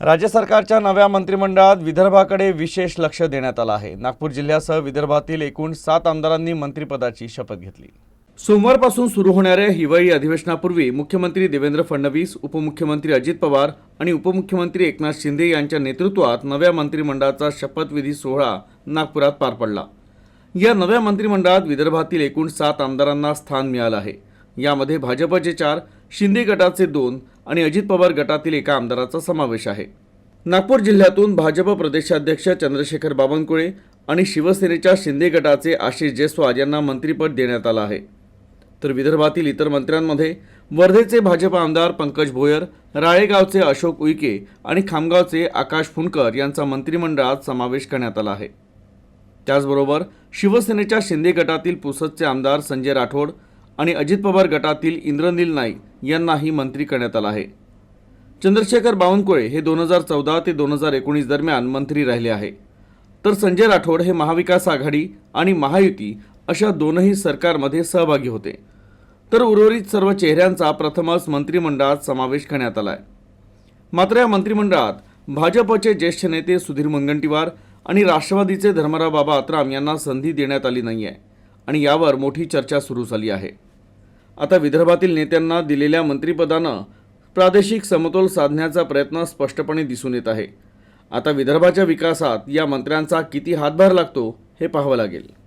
राज्य सरकारच्या नव्या मंत्रिमंडळात विदर्भाकडे विशेष लक्ष देण्यात आलं आहे. नागपूर जिल्ह्यासह विदर्भातील एकूण सात आमदारांनी मंत्रिपदाची शपथ घेतली. सोमवारपासून सुरू होणाऱ्या हिवाळी अधिवेशनापूर्वी मुख्यमंत्री देवेंद्र फडणवीस उपमुख्यमंत्री अजित पवार आणि उपमुख्यमंत्री एकनाथ शिंदे यांच्या नेतृत्वात नव्या मंत्रिमंडळाचा शपथविधी सोहळा नागपुरात पार पडला. या नव्या मंत्रिमंडळात विदर्भातील एकूण सात आमदारांना स्थान मिळालं आहे. यामध्ये भाजपचे चार शिंदे गटाचे दोन आणि अजित पवार गटातील एका आमदाराचा समावेश आहे. नागपूर जिल्ह्यातून भाजप प्रदेशाध्यक्ष चंद्रशेखर बावनकुळे आणि शिवसेनेच्या शिंदे गटाचे आशिष जयस्वाल यांना मंत्रिपद देण्यात आलं आहे. तर विदर्भातील इतर मंत्र्यांमध्ये वर्धेचे भाजप आमदार पंकज भोयर राळेगावचे अशोक उईके आणि खामगावचे आकाश फुंडकर यांचा मंत्रिमंडळात समावेश करण्यात आला आहे. त्याचबरोबर शिवसेनेच्या शिंदे गटातील पुसदचे आमदार संजय राठोड आणि अजित पवार गटातील इंद्रनील नाईक यांनाही मंत्री करण्यात आला आहे. चंद्रशेखर बावनकुळे हे दोन हजार चौदा ते दोन हजार एकोणीस दरम्यान मंत्री राहिले आहे. तर संजय राठोड हे महाविकास आघाडी आणि महायुती अशा दोनही सरकारमध्ये सहभागी होते. तर उर्वरित सर्व चेहऱ्यांचा प्रथमच मंत्रिमंडळात समावेश करण्यात आला आहे. मात्र या मंत्रिमंडळात भाजपचे ज्येष्ठ नेते सुधीर मुनगंटीवार आणि राष्ट्रवादीचे धर्मराव बाबा आत्राम यांना संधी देण्यात आली नाही आहे आणि यावर मोठी चर्चा सुरू झाली आहे. आता विदर्भातील नेत्यांना दिलेल्या मंत्रिपदानं प्रादेशिक समतोल साधण्याचा प्रयत्न स्पष्टपणे दिसून येत आहे. आता विदर्भाच्या विकासात या मंत्र्यांचा किती हातभार लागतो हे पाहावं लागेल.